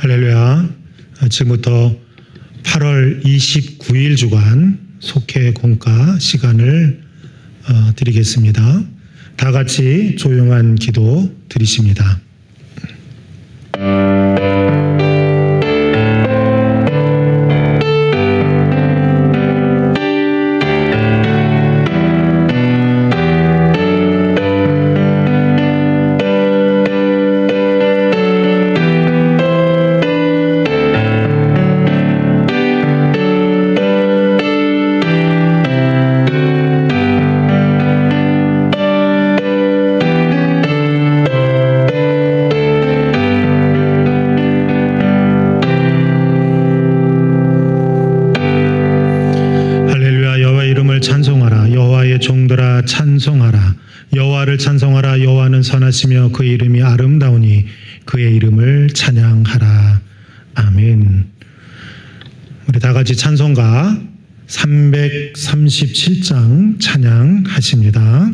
할렐루야. 지금부터 8월 29일 주간 속회 공과 시간을 어, 드리겠습니다. 다 같이 조용한 기도 드리십니다. 아름다우니 그의 이름을 찬양하라 아멘 우리 다 같이 찬송가 337장 찬양하십니다.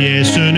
아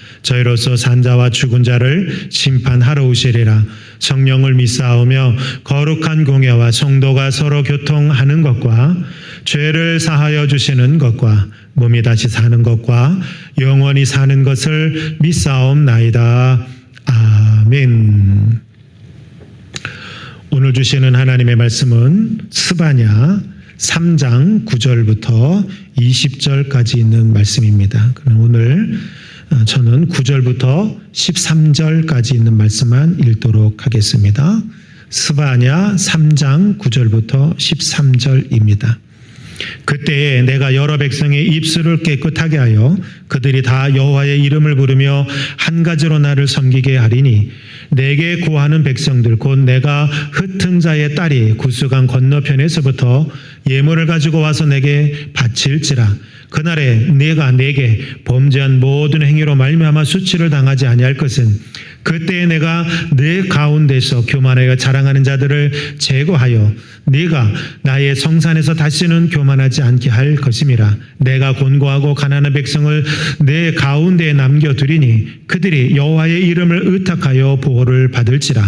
저희로서 산자와 죽은 자를 심판하러 오시리라 성령을 믿사오며 거룩한 공예와 성도가 서로 교통하는 것과 죄를 사하여 주시는 것과 몸이 다시 사는 것과 영원히 사는 것을 믿사옵나이다. 아멘. 오늘 주시는 하나님의 말씀은 스바냐 3장 9절부터 20절까지 있는 말씀입니다. 그럼 오늘 어, 저는 9절부터 13절까지 있는 말씀만 읽도록 하겠습니다. 스바냐 3장 9절부터 13절입니다. 그때에 내가 여러 백성의 입술을 깨끗하게 하여 그들이 다 여호와의 이름을 부르며 한 가지로 나를 섬기게 하리니 내게 구하는 백성들 곧 내가 흩은 자의 딸이 구스강 건너편에서부터 예물을 가지고 와서 내게 바칠지라 그날에 내가 내게 범죄한 모든 행위로 말미암아 수치를 당하지 아니할 것은 그때에 내가 내 가운데서 교만하여 자랑하는 자들을 제거하여 네가 나의 성산에서 다시는 교만하지 않게 할 것임이라. 내가 곤고하고 가난한 백성을 내 가운데에 남겨 두리니 그들이 여호와의 이름을 의탁하여 보호를 받을지라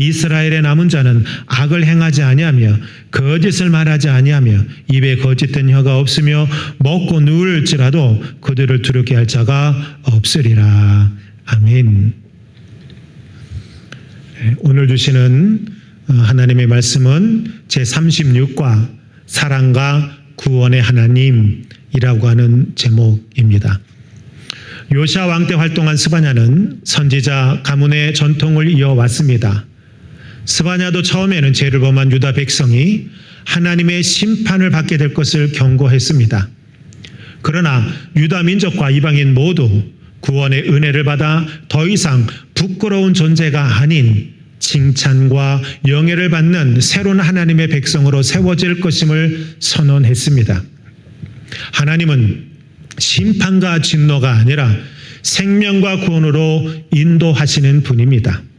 이스라엘의 남은 자는 악을 행하지 아니하며 거짓을 말하지 아니하며 입에 거짓된 혀가 없으며 먹고 누울지라도 그들을 두렵게 할 자가 없으리라 아멘. 네, 오늘 주시는 어, 하나님의 말씀은 제 36과 사랑과 구원의 하나님이라고 하는 제목입니다. 요시아 왕 때 활동한 스바냐는 선지자 가문의 전통을 이어왔습니다. 스바냐도 처음에는 죄를 범한 유다 백성이 하나님의 심판을 받게 될 것을 경고했습니다. 그러나 유다 민족과 이방인 모두 구원의 은혜를 받아 더 이상 부끄러운 존재가 아닌 칭찬과 영예를 받는 새로운 하나님의 백성으로 세워질 것임을 선언했습니다. 하나님은 심판과 진노가 아니라 생명과 구원으로 인도하시는 분입니다.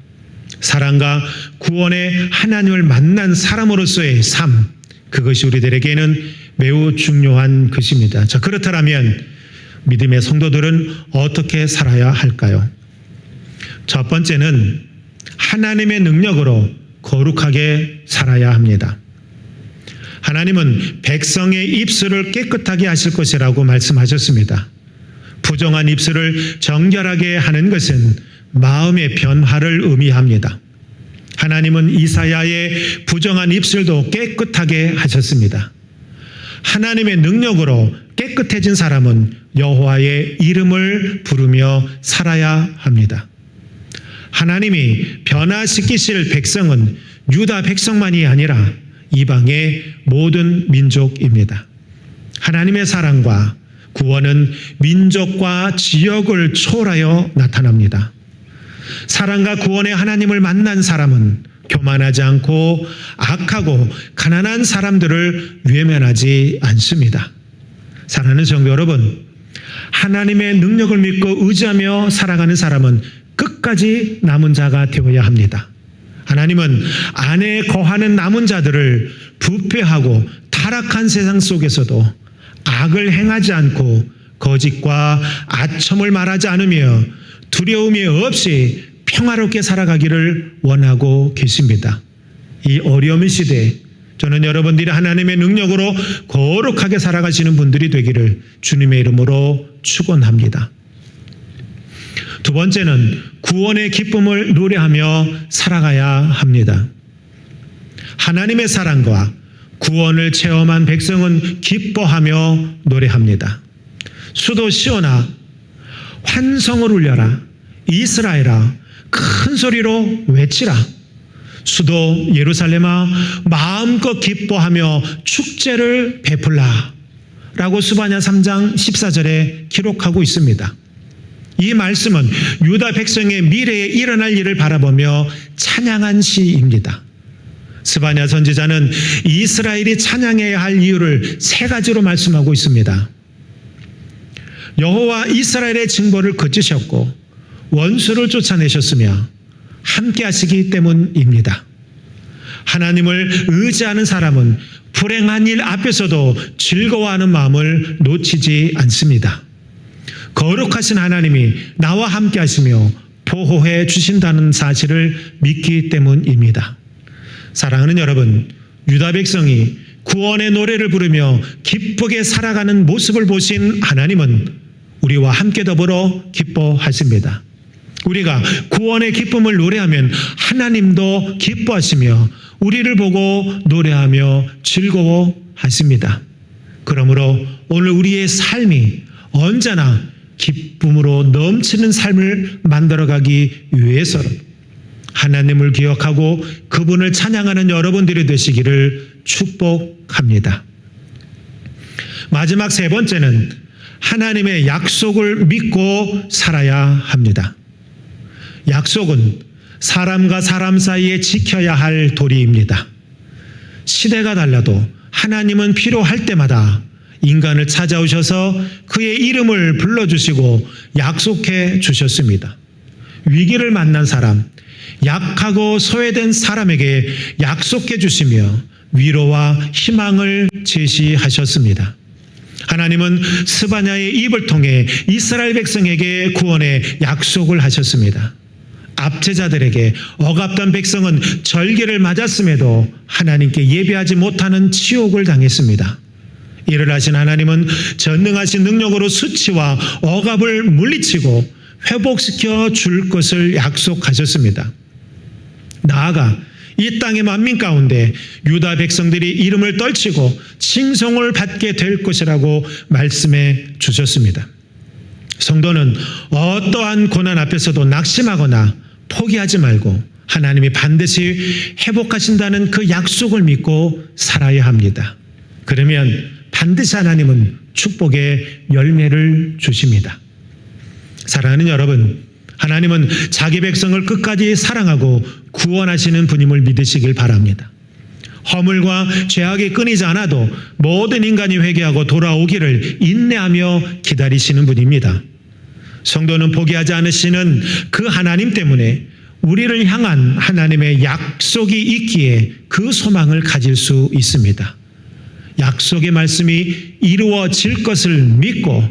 사랑과 구원의 하나님을 만난 사람으로서의 삶, 그것이 우리들에게는 매우 중요한 것입니다. 자, 그렇다면 믿음의 성도들은 어떻게 살아야 할까요? 첫 번째는 하나님의 능력으로 거룩하게 살아야 합니다. 하나님은 백성의 입술을 깨끗하게 하실 것이라고 말씀하셨습니다. 부정한 입술을 정결하게 하는 것은 마음의 변화를 의미합니다. 하나님은 이사야의 부정한 입술도 깨끗하게 하셨습니다. 하나님의 능력으로 깨끗해진 사람은 여호와의 이름을 부르며 살아야 합니다. 하나님이 변화시키실 백성은 유다 백성만이 아니라 이방의 모든 민족입니다. 하나님의 사랑과 구원은 민족과 지역을 초월하여 나타납니다. 사랑과 구원의 하나님을 만난 사람은 교만하지 않고 악하고 가난한 사람들을 외면하지 않습니다. 사랑하는 성도 여러분, 하나님의 능력을 믿고 의지하며 살아가는 사람은 끝까지 남은 자가 되어야 합니다. 하나님은 안에 거하는 남은 자들을 부패하고 타락한 세상 속에서도 악을 행하지 않고 거짓과 아첨을 말하지 않으며 두려움이 없이 평화롭게 살아가기를 원하고 계십니다. 이 어려운 시대에 저는 여러분들이 하나님의 능력으로 거룩하게 살아가시는 분들이 되기를 주님의 이름으로 축원합니다. 두 번째는 구원의 기쁨을 노래하며 살아가야 합니다. 하나님의 사랑과 구원을 체험한 백성은 기뻐하며 노래합니다. 수도 시온아 환성을 울려라 이스라엘아 큰 소리로 외치라 수도 예루살렘아 마음껏 기뻐하며 축제를 베풀라 라고 수바냐 3장 14절에 기록하고 있습니다. 이 말씀은 유다 백성의 미래에 일어날 일을 바라보며 찬양한 시입니다. 스바냐 선지자는 이스라엘이 찬양해야 할 이유를 세 가지로 말씀하고 있습니다. 여호와 이스라엘의 징벌을 거치셨고 원수를 쫓아내셨으며 함께 하시기 때문입니다. 하나님을 의지하는 사람은 불행한 일 앞에서도 즐거워하는 마음을 놓치지 않습니다. 거룩하신 하나님이 나와 함께 하시며 보호해 주신다는 사실을 믿기 때문입니다. 사랑하는 여러분, 유다 백성이 구원의 노래를 부르며 기쁘게 살아가는 모습을 보신 하나님은 우리와 함께 더불어 기뻐하십니다. 우리가 구원의 기쁨을 노래하면 하나님도 기뻐하시며 우리를 보고 노래하며 즐거워하십니다. 그러므로 오늘 우리의 삶이 언제나 기쁨으로 넘치는 삶을 만들어가기 위해서는 하나님을 기억하고 그분을 찬양하는 여러분들이 되시기를 축복합니다. 마지막 세 번째는 하나님의 약속을 믿고 살아야 합니다. 약속은 사람과 사람 사이에 지켜야 할 도리입니다. 시대가 달라도 하나님은 필요할 때마다 인간을 찾아오셔서 그의 이름을 불러주시고 약속해 주셨습니다. 위기를 만난 사람, 약하고 소외된 사람에게 약속해 주시며 위로와 희망을 제시하셨습니다. 하나님은 스바냐의 입을 통해 이스라엘 백성에게 구원의 약속을 하셨습니다. 압제자들에게 억압된 백성은 절개를 맞았음에도 하나님께 예배하지 못하는 치욕을 당했습니다. 이를 하신 하나님은 전능하신 능력으로 수치와 억압을 물리치고 회복시켜 줄 것을 약속하셨습니다. 나아가 이 땅의 만민 가운데 유다 백성들이 이름을 떨치고 칭송을 받게 될 것이라고 말씀해 주셨습니다. 성도는 어떠한 고난 앞에서도 낙심하거나 포기하지 말고 하나님이 반드시 회복하신다는 그 약속을 믿고 살아야 합니다. 그러면 반드시 하나님은 축복의 열매를 주십니다. 사랑하는 여러분, 하나님은 자기 백성을 끝까지 사랑하고 구원하시는 분임을 믿으시길 바랍니다. 허물과 죄악이 끊이지 않아도 모든 인간이 회개하고 돌아오기를 인내하며 기다리시는 분입니다. 성도는 포기하지 않으시는 그 하나님 때문에 우리를 향한 하나님의 약속이 있기에 그 소망을 가질 수 있습니다. 약속의 말씀이 이루어질 것을 믿고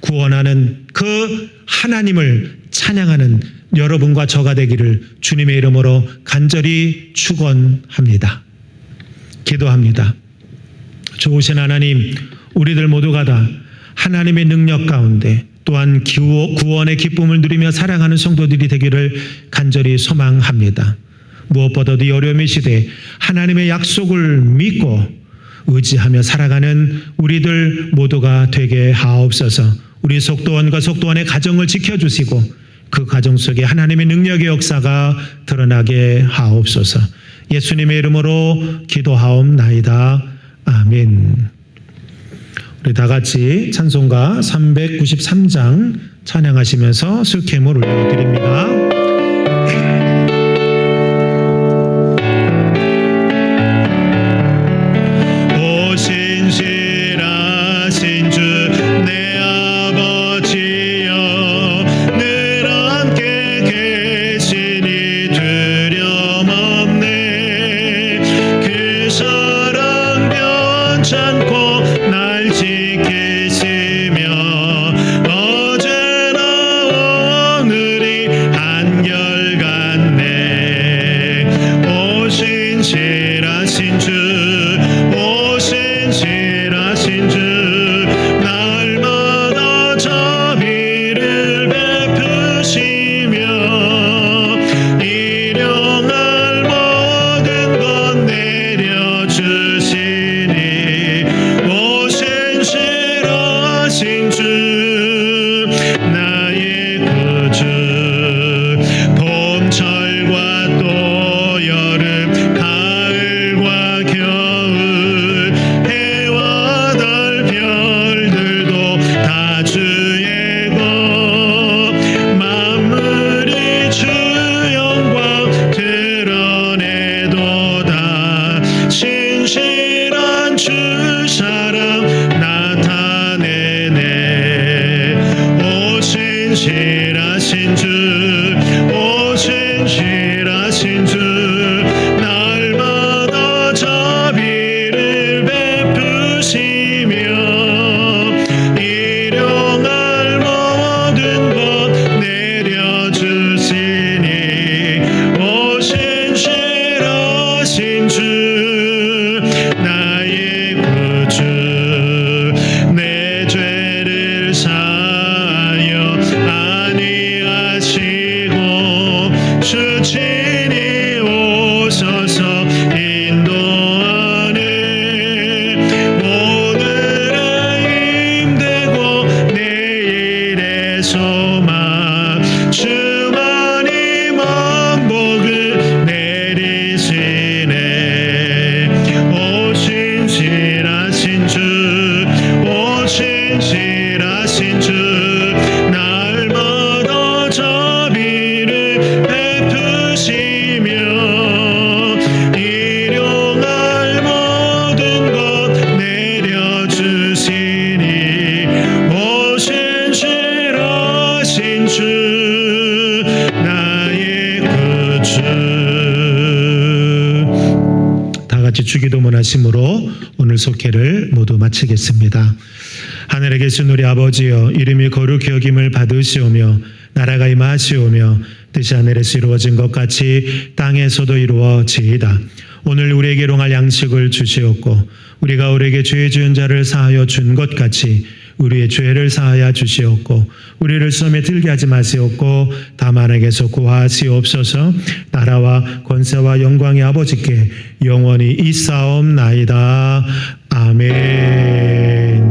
구원하는 그 하나님을 찬양하는 여러분과 저가 되기를 주님의 이름으로 간절히 축원합니다. 기도합니다. 좋으신 하나님, 우리들 모두가 다 하나님의 능력 가운데 또한 구원의 기쁨을 누리며 사랑하는 성도들이 되기를 간절히 소망합니다. 무엇보다도 이 어려움의 시대 하나님의 약속을 믿고 의지하며 살아가는 우리들 모두가 되게 하옵소서. 우리 속도원과 속도원의 가정을 지켜주시고 그 가정 속에 하나님의 능력의 역사가 드러나게 하옵소서. 예수님의 이름으로 기도하옵나이다. 아멘. 우리 다 같이 찬송가 393장 찬양하시면서 술캠을 올려드립니다. 같이 주기도문 하심으로 오늘 속회를 모두 마치겠습니다. 하늘에 계신 우리 아버지여 이름이 거룩히 여김을 받으시오며 나라가 임하시오며 뜻이 하늘에서 이루어진 것 같이 땅에서도 이루어지이다. 오늘 우리에게 롱할 양식을 주시옵고 우리가 우리에게 죄 지은 자를 사하여 준 것 같이 우리의 죄를 사하여 주시옵고 우리를 시험에 들게 하지 마시옵고 다만에게서 구하시옵소서. 나라와 권세와 영광의 아버지께 영원히 있사옵나이다. 아멘